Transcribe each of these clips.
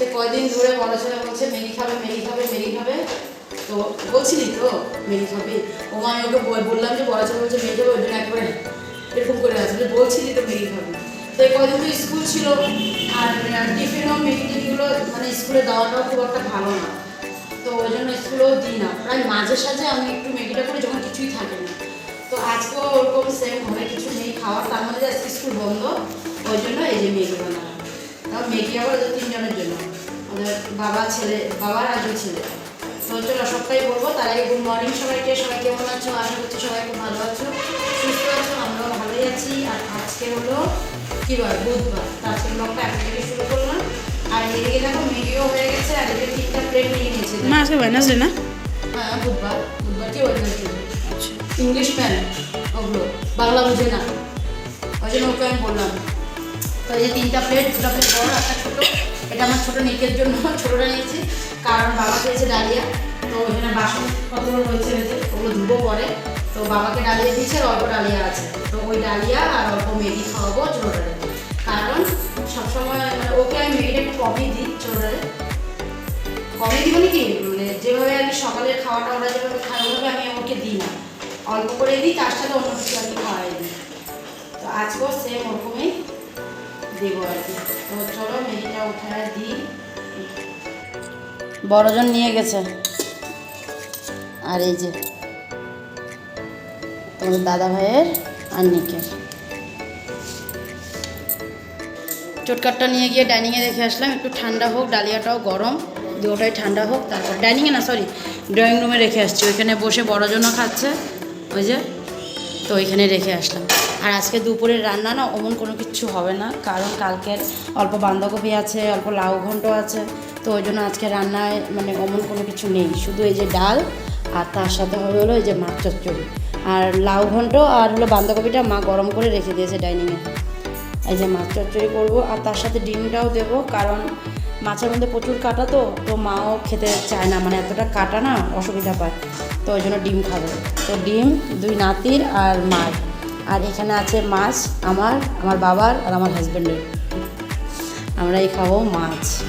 সে কয়দিন ধরে পড়াশোনা করছে ম্যাগি খাবে ম্যাগি খাবে ম্যাগি খাবে। তো বলছিলি তো ম্যাগি খাবি। ও আমি ওকে বললাম যে পড়াশোনা করছে ম্যাগি খাবে, ওই জন্য একবারে এরকম করে আসলে বলছিলি তো ম্যাগি খাবে। তো এই কয়দিন তো স্কুল ছিল। আর টিফিনও টিফিনগুলো মানে স্কুলে দেওয়াটাও খুব একটা ভালো না। তো ওই জন্য স্কুলেও দিই না। প্রায় মাঝে সাঝে আমি একটু মেগিটা করে যখন কিছুই থাকে না। তো আজকেও ওরকম সেম ঘরে কিছু নেই, খাওয়ার। তার মধ্যে আজকে স্কুল বন্ধ। ওই জন্য এই যে ম্যাগি বানালাম ম্যাগি আবার ওদের তিনজনের জন্য। ওদের বাবা ছেলে বাবার আর দুই ছেলে। তো চলো সবটাই বলব। তার আগে গুড মর্নিং সবাইকে। সবাই কেমন আছো? আশা করছি সবাই খুব ভালো আছো। সুস্থ আছো? আমরাও ভালোই আছি। আর আজকে হলো কী বার বুধবার আজকে ব্লগটা এখন থেকে শুরু করলাম। আর এদিকে দেখো ম্যাগিও হয়ে গেছে। আর এদিকে তিনটা প্লেট নিয়ে নিয়েছে। মা আজকে ওয়েনাসডে না? হ্যাঁ বুধবার। বুধবার কি ওয়েডনেসডে ইংলিশ ম্যান ওগুলো। বাংলা বুঝে না। ওই জন্য ওকে আমি বললাম। তো এই যে তিনটা প্লেট দুটা প্লেট বড়, একটা ছোটো। এটা আমার ছোটো নিকের জন্য, ছোটোটা নিয়েছি, কারণ বাবা খেয়েছে ডালিয়া। তো ওইখানে বাসন কতগুলো রয়েছে রয়েছে ওগুলো ধুবো পরে। তো বাবাকে ডালিয়া দিয়েছে, আর অল্প ডালিয়া আছে। তো ওই ডালিয়া আর অল্প মেগি খাওয়াবো ছোটোটারে কারণ সবসময় মানে ওকে আমি মেগিটা একটু কমই দিই ছোটোটারে। কমে দিব নাকি মানে যেভাবে আমি সকালের খাওয়াটা ওরা যেভাবে খায়, ওভাবে আমি ওকে দিই না। অল্প করে দিই, তার সাথে অন্য কিছু কি খাওয়াই দিই। তো আজকেও সেম ওরকমই। বড়জন নিয়ে গেছে। আর এই যে তোমার দাদা ভাইয়ের আর নিকের। চটকাটটা নিয়ে গিয়ে ডাইনিংয়ে রেখে আসলাম। একটু ঠান্ডা হোক, ডালিয়াটাও গরম। দুটোটাই ঠান্ডা হোক, তারপর ডাইনিংয়ে না সরি ড্রয়িং রুমে রেখে আসছি। ওইখানে বসে বড়জনও খাচ্ছে। ওই যে, তো ওইখানে রেখে আসলাম। আর আজকে দুপুরের রান্না না অমন কোনো কিছু হবে না, কারণ কালকের অল্প বাঁধাকপি আছে, অল্প লাউ ঘন্ট আছে, তো ওই জন্য আজকে রান্নায় মানে অমন কোনো কিছু নেই। শুধু এই যে ডাল আর তার সাথে হবে হলো এই যে মাছ চচ্চড়ি। আর লাউ ঘন্ট আর হলো বাঁধাকপিটা মা গরম করে রেখে দিয়েছে ডাইনিংয়ে। এই যে মাছ চচ্চড়ি করব আর তার সাথে ডিমটাও দেবো, কারণ মাছের মধ্যে প্রচুর কাটা তো তো মাও খেতে চায় না মানে এতটা কাটা না অসুবিধা পায়, তো ওই জন্য ডিম খাবে। তো ডিম, দুই নাতির আর মার। আর এখানে আছে মাছ আমার আমার বাবার আর আমার হাজব্যান্ডের আমরাই খাব মাছ।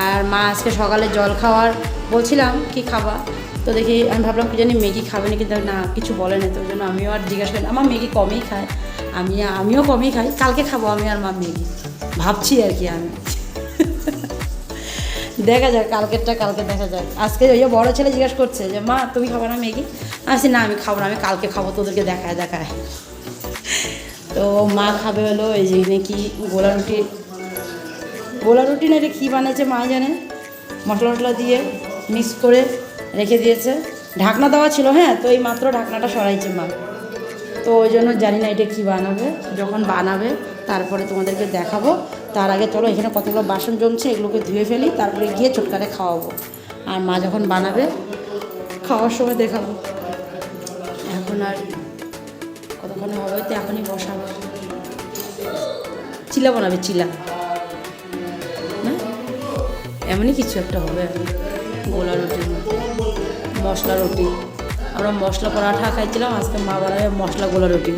আর মা আজকে সকালে জল খাওয়ার বলছিলাম কি খাবা? তো দেখি, আমি ভাবলাম কি জানি ম্যাগি খাবে না কিন্তু না, কিছু বলে না তো জন্য আমিও আর জিজ্ঞাসা করি, আমার ম্যাগি কমই খায়, আমি, আমিও কমই খাই, কালকে খাব আমি আর মা ম্যাগি। ভাবছি আর কি আমি। দেখা যাক, কালকেরটা, কালকে দেখা যাক। আজকে ওই বড় ছেলে জিজ্ঞাসা করছে যে, মা, তুমি খাব না ম্যাগি? আসি না, আমি খাব না, আমি কালকে খাব, তোদেরকে দেখায় দেখায়। তো মা খাবে হলো এই যে নাকি গোলা রুটি। গোলা রুটি না এটা কী বানিয়েছে মা জানে? মশলা টশলা দিয়ে মিক্স করে রেখে দিয়েছে। ঢাকনা দেওয়া ছিল হ্যাঁ তো এই মাত্র ঢাকনাটা সরাইছে মা। তো ওই জন্য জানি না এটা কী বানাবে। যখন বানাবে, তারপরে তোমাদেরকে দেখাবো। তার আগে চলো, এখানে কতগুলো বাসন জমছে, এগুলোকে ধুয়ে ফেলি, তারপরে গিয়ে ছোটকারে খাওয়াবো। আর মা যখন বানাবে, খাওয়ার সময় দেখাবো। এখন আর কতক্ষণে হবে তো এখনই বসাবো। চিলা বানাবে চিলা হ্যাঁ? এমনই কিছু একটা হবে গোলা মতো মশলা রুটি। আমরা মশলা পরাঠা খাইছিলাম, আজকে মা বানাবে মশলা গোলা রুটি।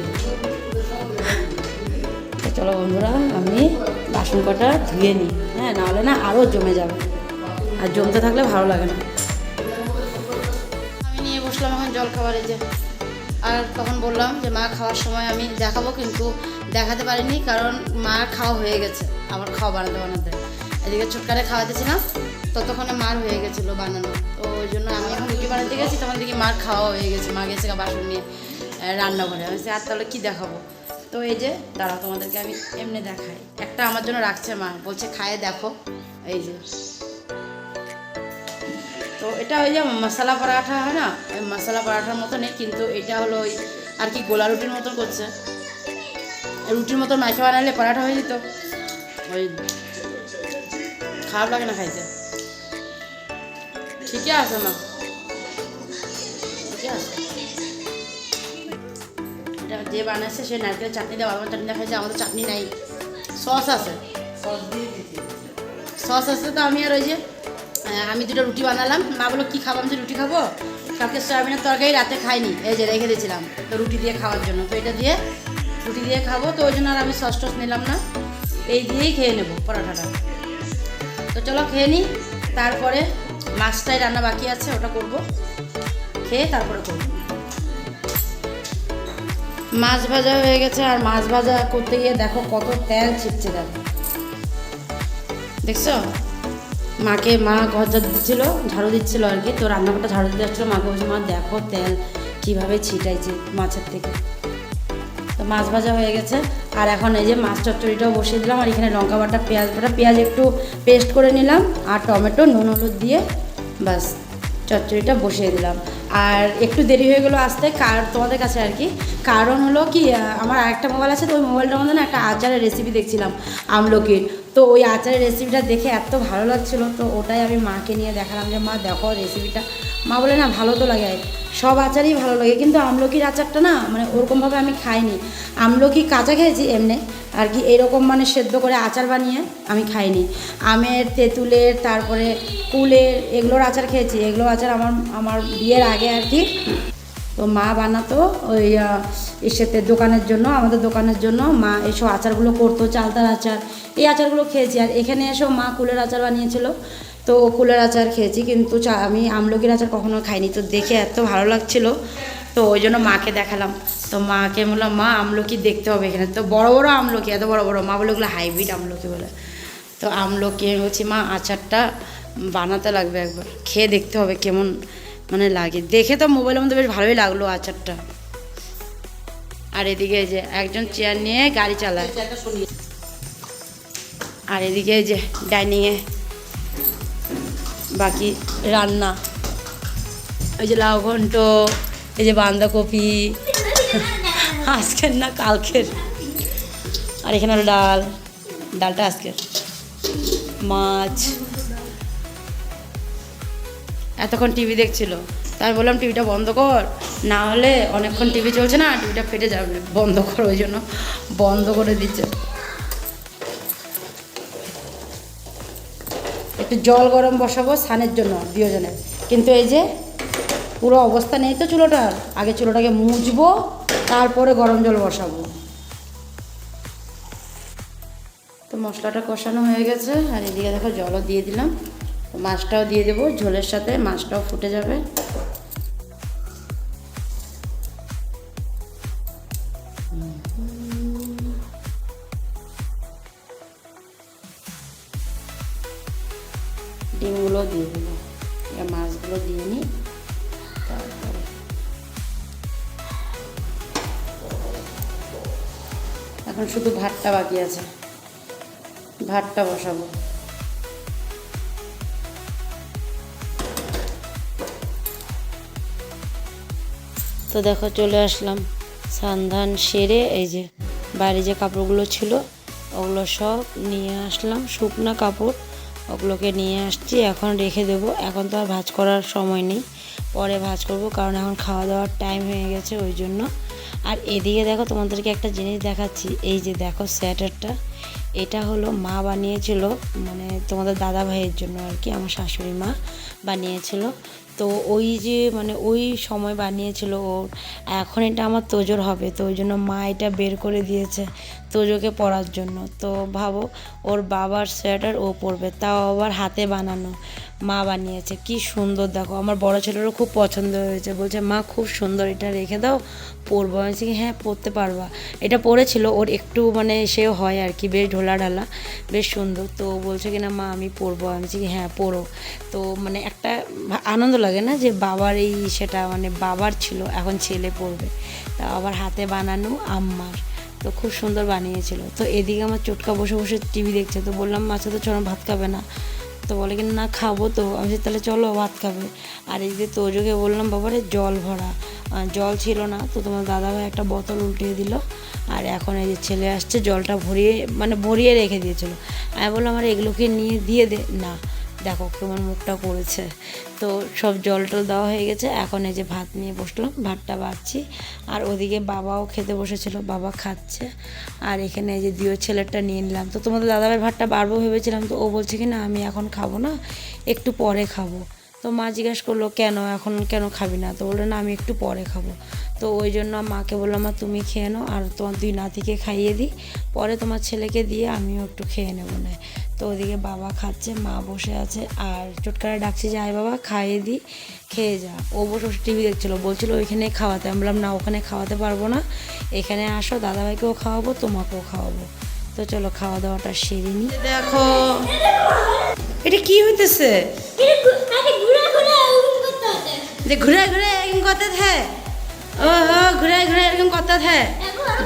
চলো বন্ধুরা, আমি বাসন কটা ধুয়ে নিই। হ্যাঁ নাহলে না আরও জমে যাবে। আর জমতে থাকলে ভালো লাগে না। আমি নিয়ে বসলাম এখন জল খাবারে যে। আর তখন বললাম যে, মা, খাওয়ার সময় আমি দেখাবো কিন্তু দেখাতে পারিনি কারণ মার খাওয়া হয়ে গেছে আমার খাওয়া বানাতে বানাতে। এদিকে ছোটকারে খাওয়াতেছিলাম, ততক্ষণে মার হয়ে গেছিল বানানো। তো ওই জন্য আমি এখন রুটি বানাতে গেছি, তখন দেখি মার খাওয়া হয়ে গেছে, মা গেছে বাসন নিয়ে রান্নাঘরে। আমি আর তাহলে কী দেখাবো? তো এই যে, দাঁড়াও তোমাদেরকে আমি এমনি দেখাই। একটা আমার জন্য রাখছে মা, বলছে, খায়ে দেখো। এই যে। তো এটা ওই যে মশলা পরাঠা হয় না? ওই মশলা পরাঠার মতনই কিন্তু এটা হলো ওই আর কি গোলা রুটির মতন করছে। রুটির মতন মাইকে বানালে পরাঠা হয়ে যেত। ওই খারাপ লাগে না খাইতে। ঠিকই আছে মা। ঠিকই আছে। এটা যে বানাইছে সে নারকেলের চাটনি দেওয়া আমার চাটনি দেখাইছে আমাদের চাটনি নাই। সস আছে। সস আছে তো আমি আর ওই যে আমি দুটো রুটি বানালাম। মা বলো কী খাব? আমি রুটি খাব। কালকে সয়াবিনের তরকারি, রাতে খাইনি। এই যে রেখে দিয়েছিলাম, তো রুটি দিয়ে খাওয়ার জন্য। তো এটা দিয়ে রুটি দিয়ে খাব। তো ওই জন্য আর আমি সস টস নিলাম না। এই দিয়েই খেয়ে নেব পরোটাটা। তো চলো খেয়ে নিই তারপরে মাছটাই রান্না বাকি আছে, ওটা করব। খেয়ে তারপরে করব। মাছ ভাজা হয়ে গেছে। আর মাছ ভাজা করতে গিয়ে দেখো কত তেল ছিটছে দেখো। দেখছ? মাকে মা ঘর ঝাড় দিচ্ছিল, ঝাড়ু দিচ্ছিল আর কি। তো রান্নাঘরটা ঝাড়ু দিতে আসছিল, মাকে বলছে, মা, দেখো তেল কীভাবে ছিটাইছে মাছের থেকে। তো মাছ ভাজা হয়ে গেছে। আর এখন এই যে মাছ চচ্চড়িটাও বসিয়ে দিলাম, আর এখানে লঙ্কা বাটা, পেঁয়াজ বাটা, পেঁয়াজ একটু পেস্ট করে নিলাম, আর টমেটো, নুন, হলুদ দিয়ে বাস চচ্চড়িটা বসিয়ে দিলাম। আর একটু দেরি হয়ে গেলো আসতে, কার, তোমাদের কাছে আর কি। কারণ হলো কি আমার আরেকটা মোবাইল আছে, তো ওই মোবাইলটার মধ্যে না একটা আচারের রেসিপি দেখছিলাম, আমলকির। তো ওই আচারের রেসিপিটা দেখে এত ভালো লাগছিল, তো ওটাই আমি মাকে নিয়ে দেখালাম যে, মা, দেখো রেসিপিটা মা বলে, না, ভালো তো লাগে। সব আচারই ভালো লাগে। কিন্তু আমলকির আচারটা না মানে ওরকমভাবে আমি খাইনি। আমলকি কাঁচা খেয়েছি এমনি, আর কি এরকম মানে সেদ্ধ করে আচার বানিয়ে আমি খাইনি। আমের, তেঁতুলের, তারপরে কুলের এগুলোর আচার খেয়েছি। এগুলো আচার আমার আমার বিয়ের আগে আর কি। তো মা বানাতো ওই ইসেতে দোকানের জন্য, আমাদের দোকানের জন্য। মা এসব আচারগুলো করতো, চালতার আচার। এই আচারগুলো খেয়েছি। আর এখানে এসেও মা কুলের আচার বানিয়েছিল। তো কুলের আচার খেয়েছি, কিন্তু চা- আমি আমলকির আচার কখনো খাইনি। তো দেখে এত ভালো লাগছিল, তো ওই জন্য মাকে দেখালাম। তো মাকে বললাম, মা, আমলকি দেখতে হবে এখানে। তো বড় বড় আমলকি, এত বড় বড়, মা বলে ওগুলো হাইব্রিড আমলকি বলে। তো আমলকি, আমি বলছি, মা, আচারটা বানাতে লাগবে একবার, খেয়ে দেখতে হবে কেমন মানে লাগে। দেখে তো মোবাইলের মধ্যে বেশ ভালোই লাগল আচারটা। আর এদিকে যে একজন চেয়ার নিয়ে গাড়ি চালায়। আর এদিকে যে ডাইনিংয়ে বাকি রান্না। ওই যে লাউ ঘন্ট, এই যে বাঁধাকপি, আজকের না কালকের। আর এখানে ডাল, ডালটা আজকের। মাছ। এতক্ষণ টিভি দেখছিল তাই বললাম, টিভিটা বন্ধ কর, না হলে অনেকক্ষণ টিভি চলছে না, টিভিটা ফেটে যাবে। বন্ধ কর, ওই জন্য বন্ধ করে দিচ্ছে। একটু জল গরম বসাবো সানের জন্য দুজনের কিন্তু এই যে পুরো অবস্থা নেই তো চুলোটার। আগে চুলোটাকে মুছবো, তারপরে গরম জল বসাবো। তো মশলাটা কষানো হয়ে গেছে, আর এদিকে দেখো জলও দিয়ে দিলাম। মাছটাও দিয়ে দেবো, ঝোলের সাথে মাছটাও ফুটে যাবে। এখন শুধু ভাতটা বাকি আছে। ভাতটা বসাবো। তো দেখো, চলে আসলাম সান্ধান সেরে, এই যে বাইরে যে কাপড়গুলো ছিল, ওগুলো সব নিয়ে আসলাম। শুকনা কাপড়, ওগুলোকে নিয়ে আসছি, এখন রেখে দেবো। এখন তো আর ভাজ করার সময় নেই। পরে ভাজ করব, কারণ এখন খাওয়া দাওয়ার টাইম হয়ে গেছে, ওই জন্য আর এদিকে দেখো তোমাদেরকে একটা জিনিস দেখাচ্ছি। এই যে দেখো সোয়েটারটা, এটা হলো মা বানিয়েছিল মানে তোমাদের দাদা ভাইয়ের জন্য আর কি, আমার শাশুড়ি মা বানিয়েছিল। তো ওই যে মানে ওই সময় বানিয়েছিল ওর এখন এটা আমার তোজোর হবে, তো ওই জন্য মা এটা বের করে দিয়েছে তোজোকে পরার জন্য। তো ভাবো, ওর বাবার সোয়েটার ও পরবে, তাও আবার হাতে বানানো। মা বানিয়েছে, কি সুন্দর, দেখো, আমার বড় ছেলেরও খুব পছন্দ হয়েছে, বলছে, মা, খুব সুন্দর, এটা রেখে দাও, পরবো। আমি বলছি হ্যাঁ পরতে পারবা। এটা পরেছিল, ওর একটু মানে সে হয় আর কি, বেশ ঢোলা ঢালা, বেশ সুন্দর, তো বলছে কিনা মা, আমি পরবো। আমি বলছি হ্যাঁ পরো। তো মানে একটা আনন্দ লাগে না যে, বাবার এই সেটা মানে বাবার ছিল, এখন ছেলে পরবে। তা আবার হাতে বানানো আম্মার, তো খুব সুন্দর বানিয়েছিল। তো এদিকে আমার চটকা বসে বসে টিভি দেখছে, তো বললাম মাছে তো চলো ভাত খাবে না। তো বলে কি, না, খাব তো। আমি তাহলে চলো, ভাত খাবে। আর এই যে তোজোকে বললাম, বাবারে, জল ভরা। জল ছিল না, তো তোমার দাদাভাই একটা বোতল উল্টিয়ে দিল। আর এখন এই যে ছেলে আসছে, জলটা ভরিয়ে মানে ভরিয়ে রেখে দিয়েছিল। আমি বললাম আমার এগুলোকে নিয়ে, দিয়ে দে। না দেখো কেমন মুখটা করেছে। তো সব জল টল দেওয়া হয়ে গেছে। এখন এই যে ভাত নিয়ে বসলাম, ভাতটা বাড়ছি। আর ওদিকে বাবাও খেতে বসেছিল, বাবা খাচ্ছে। আর এখানে এই যে দিও ছেলেরটা নিয়ে নিলাম। তো তোমাদের দাদাভাই ভাতটা বাড়বো ভেবেছিলাম, তো ও বলছে কি, না, আমি এখন খাব না, একটু পরে খাব। তো মা জিজ্ঞাসা করল, কেন, এখন কেন খাবি না? তো বলল, না, আমি একটু পরে খাব। তো ওই জন্য মাকে বললাম, মা, তুমি খেয়ে নাও, আর তোমার দুই নাতিকে খাইয়ে দিই। পরে তোমার ছেলেকে দিয়ে আমিও একটু খেয়ে নেব না। তো ওদিকে বাবা খাচ্ছে মা বসে আছে আর চটকারা ডাকছে যে আয় বাবা খাইয়ে দিই খেয়ে যা। ও বসে বসে টিভি দেখছিলো বলছিল ওইখানে খাওয়াতে। আমি বললাম না ওখানে খাওয়াতে পারব না। এখানে আসো দাদাভাইকেও খাওয়াবো তোমাকেও খাওয়াবো। তো চলো খাওয়া দাওয়াটা সেরে নি। দেখো। এটা কি হইতেছে? যে ঘুরে ঘুরে এরকম করতে থে ও হো ঘুরে ঘুরে এরকম করতে থে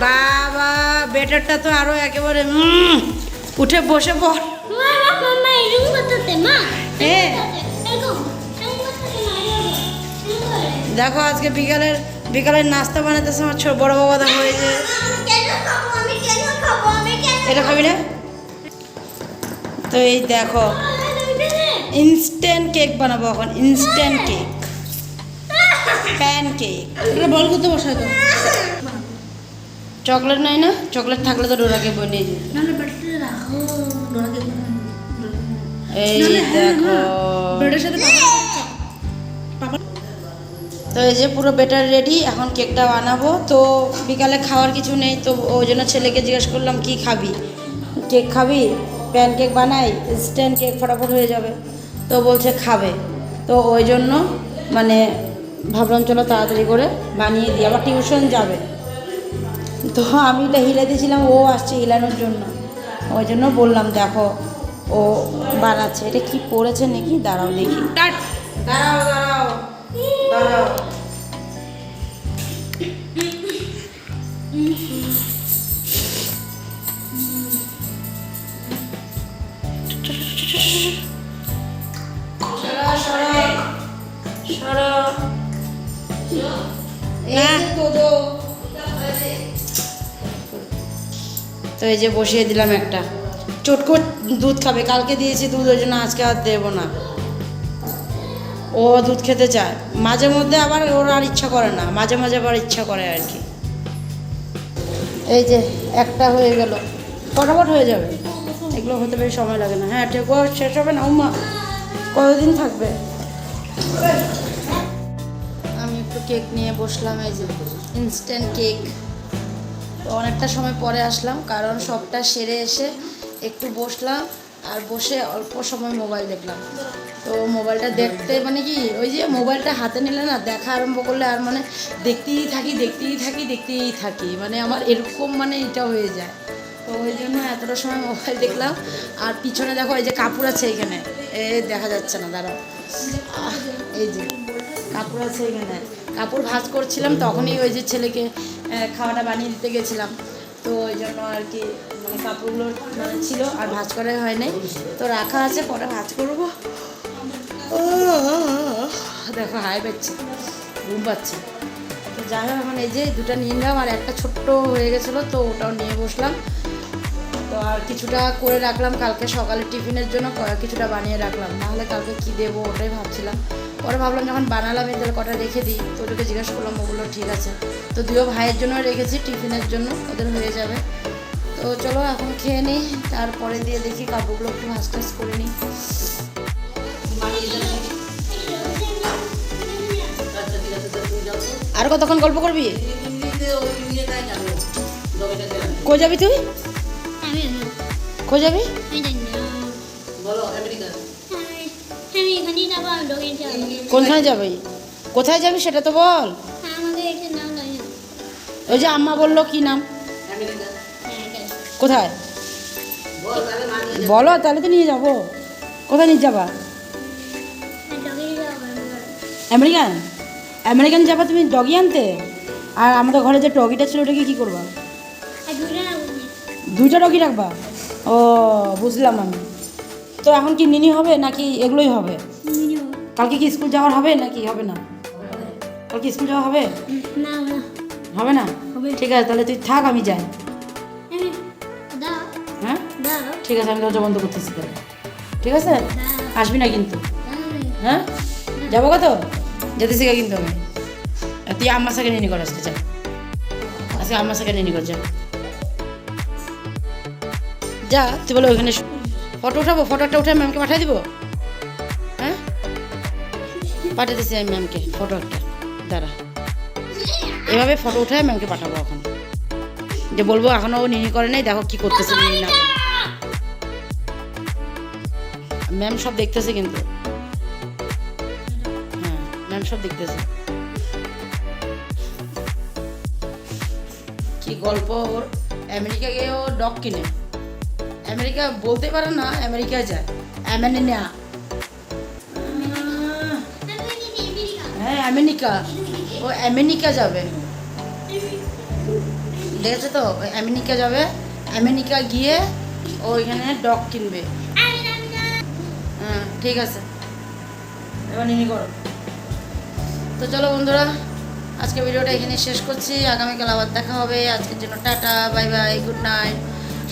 বাবা বেটারটা তো আরও একেবারে উঠে বসে পড়। এরকম করে দেখো আজকে বিকালের বিকালের নাস্তা বানাতেছে আমার ছোট বড় বাবা দা হয়েছে আমি কেন খাব আমি কেন খাব আমি কেন এটা খাবি না? তো এই দেখো ইনস্ট্যান্ট কেক বানাবো এখন ইনস্ট্যান্ট কেক প্যান কেক এটা বল করতে বসায় তো চকলেট নাই না? চকলেট থাকলে তো ডোরাকে বনিয়ে দিই না এই দেখো। তো এই যে পুরো বেটার রেডি এখন কেকটা বানাবো। তো বিকালে খাওয়ার কিছু নেই তো ওই জন্য ছেলেকে জিজ্ঞেস করলাম কি খাবি? কেক খাবি? প্যান কেক বানাই স্ট্যান্ড কেক ফটাফট হয়ে যাবে। তো বলছে খাবে। তো ওই জন্য মানে ভাবলাম চলো তাড়াতাড়ি করে বানিয়ে দিই। আবার টিউশন যাবে। তো আমি এটা হিলাতেছিলাম ও আসছে হিলানোর জন্য। ওই জন্য বললাম দেখো ও বানাচ্ছে। এটা কি পড়েছে নাকি? দাঁড়াও দেখি। দাঁড়াও দাঁড়াও দাঁড়াও। তো এই যে বসিয়ে দিলাম একটা। চটকট দুধ খাবে। কালকে দিয়েছি দুধ, ওই জন্য আজকে আর দেবো না। ও দুধ খেতে চায়। মাঝে মধ্যে আবার ওর আর ইচ্ছা করে না। মাঝে মাঝে আবার ইচ্ছা করে আর কি। এই যে, একটা হয়ে গেল। ফটাফট হয়ে যাবে। এগুলো হতে বেশি সময় লাগে না। হ্যাঁ ঠিক ও শেষ হবে না? উমা কতদিন থাকবে? আমি একটু কেক নিয়ে বসলাম, এই যে ইনস্ট্যান্ট কেক অনেকটা সময় পরে আসলাম, কারণ সবটা সেরে এসে একটু বসলাম আর বসে অল্প সময় মোবাইল দেখলাম। তো মোবাইলটা দেখতে মানে কি, ওই যে মোবাইলটা হাতে নিলে না দেখা আরম্ভ করলে আর মানে দেখতেই থাকি দেখতেই থাকি দেখতেই থাকি। মানে আমার এরকম মানে এটা হয়ে যায়। তো ওই জন্য এতটা সময় মোবাইল দেখলাম। আর পিছনে দেখো এই যে কাপড় আছে এখানে। এ, দেখা যাচ্ছে না, দাঁড়াও। এই যে কাপড় আছে এখানে। কাপড় ভাজ করছিলাম, তখনই ওই যে ছেলেকে খাওয়াটা বানিয়ে দিতে গেছিলাম। তো ওই জন্য আর কি মানে কাপড়গুলো মানে ছিল, আর ভাঁজ করা হয় নাই। তো রাখা আছে, পরে ভাঁজ করব। দেখো, হাই পাচ্ছে, ঘুম পাচ্ছে। তো যাই হোক, এখন এই যে দুটো নিয়ে নিলাম, আর একটা ছোট্ট হয়ে গেছিল, তো ওটাও নিয়ে বসলাম। তো আর কিছুটা করে রাখলাম, কালকে সকালে টিফিনের জন্য কিছুটা বানিয়ে রাখলাম। নাহলে কালকে কী দেবো ওটাই ভাবছিলাম। পরে ভাবলাম যখন বানালাম এই তাহলে কটা রেখে দিই তো ওদেরকে জিজ্ঞাসা করলাম ওগুলো ঠিক আছে। তো দুটো ভাইয়ের জন্য রেখেছি টিফিনের জন্য ওদের হয়ে যাবে। তো চলো এখন খেয়ে নিই তারপরে দিয়ে দেখি কাপড়গুলো একটু ভাস টাস করে নিই। আর কতক্ষণ গল্প করবি? কই যাবি তুই? কই যাবি? এখানে যাব আর ডোগে যাব কোনখানে যাবি? কোথায় যাবি সেটা তো বল। আমাকে এটা নাম জানি ওই যে আম্মা বলল কি নাম? হ্যাঁ কোথায়? বলো তাহলে তো নিয়ে যাব। কোথায় নিয়ে যাবা? আমেরিকান? আমেরিকান যাবা তুমি ডগি আনতে? আর আমাদের ঘরে যে ডগিটা ছিল ওটাকে কী করবা? দুইটা ডগি রাখবা? ও বুঝলাম আমি। তো এখন কি নিনি হবে নাকি এগুলোই হবে? কালকে কি স্কুল যাওয়ার হবে নাকি হবে না? কালকে স্কুল যাওয়া হবে? না হবে না। ঠিক আছে তাহলে তুই থাক আমি যাই। হ্যাঁ? ঠিক আছে আমি দরজা বন্ধ করতেছি তাহলে। ঠিক আছে? আসবি না কিন্তু। হ্যাঁ? যাব কত? যেতে শিখা কিন্তু আমি। তুই আম্মার সাথে নিনি করে আসতে যা। আজকে আম্মার সাথে নিনি কর যা। যা তুই বলে ওইখানে ফটো উঠাবো? ফটোটা উঠে ম্যামকে পাঠিয়ে দিব? হ্যাঁ? পাঠিয়ে দিচ্ছি আমি ম্যামকে ফটো একটা। দাঁড়া। এভাবে ফটো উঠে ম্যামকে পাঠাবো এখন। যে বলব এখনও ও নিনি করে নাই, দেখো কি করতেছে নিনি না ম্যাম সব দেখতেছে কিন্তু। হ্যাঁ ম্যাম সব দেখতেছে। কি গল্প ওর? আমেরিকা গিয়ে ও ডগ কিনে। আমেরিকা বলতে পারে না আমেরিকায় যায়। আমেরিকা। হ্যাঁ আমেরিকা। ও আমেরিকা যাবে। দেখেছ তো? আমেরিকা যাবে। আমেরিকা গিয়ে ও ওইখানে ডগ কিনবে। হ্যাঁ ঠিক আছে। এবার নিনি করো। তো চলো বন্ধুরা, আজকে ভিডিওটা এখানে শেষ করছি। আগামীকাল আবার দেখা হবে। আজকের জন্য tata, bye bye, good night.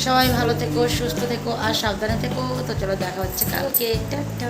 সবাই ভালো থেকো সুস্থ থেকো আর সাবধানে থেকো। তো চলো দেখা হচ্ছে কালকে। টাটা।